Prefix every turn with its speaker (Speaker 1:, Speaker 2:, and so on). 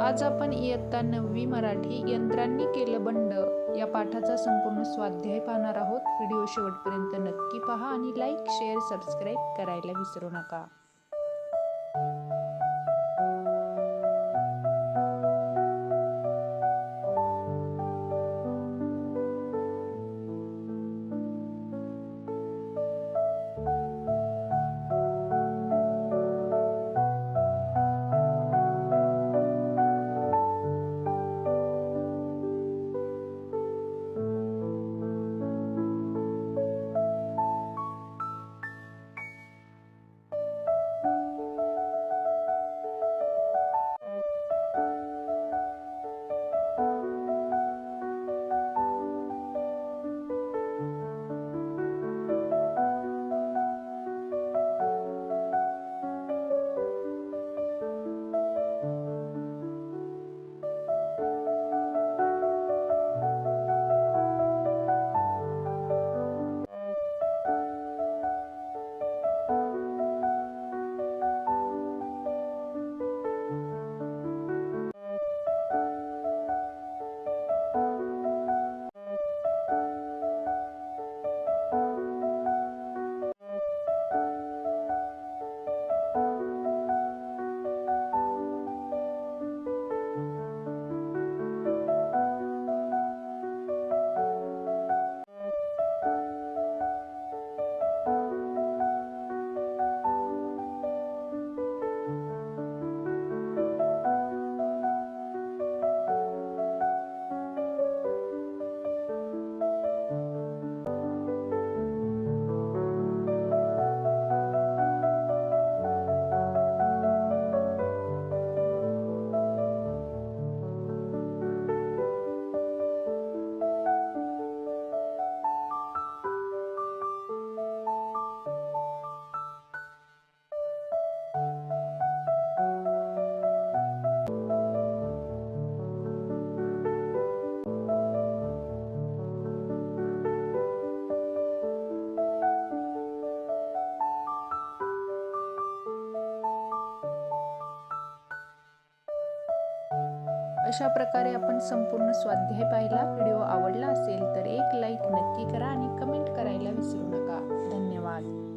Speaker 1: आज आपण इयत्ता नववी मराठी यंत्रांनी केलं बंड. या पाठाचा संपूर्ण स्वाध्याय पाहणार आहोत. व्हिडिओ शेवटपर्यंत नक्की पहा आणि लाईक शेअर सबस्क्राईब करायला विसरू नका. अशा प्रकारे आपण संपूर्ण स्वाध्याय पाहिला व्हिडिओ आवडला असेल तर एक लाईक नक्की करा आणि कमेंट करायला विसरू नका. धन्यवाद.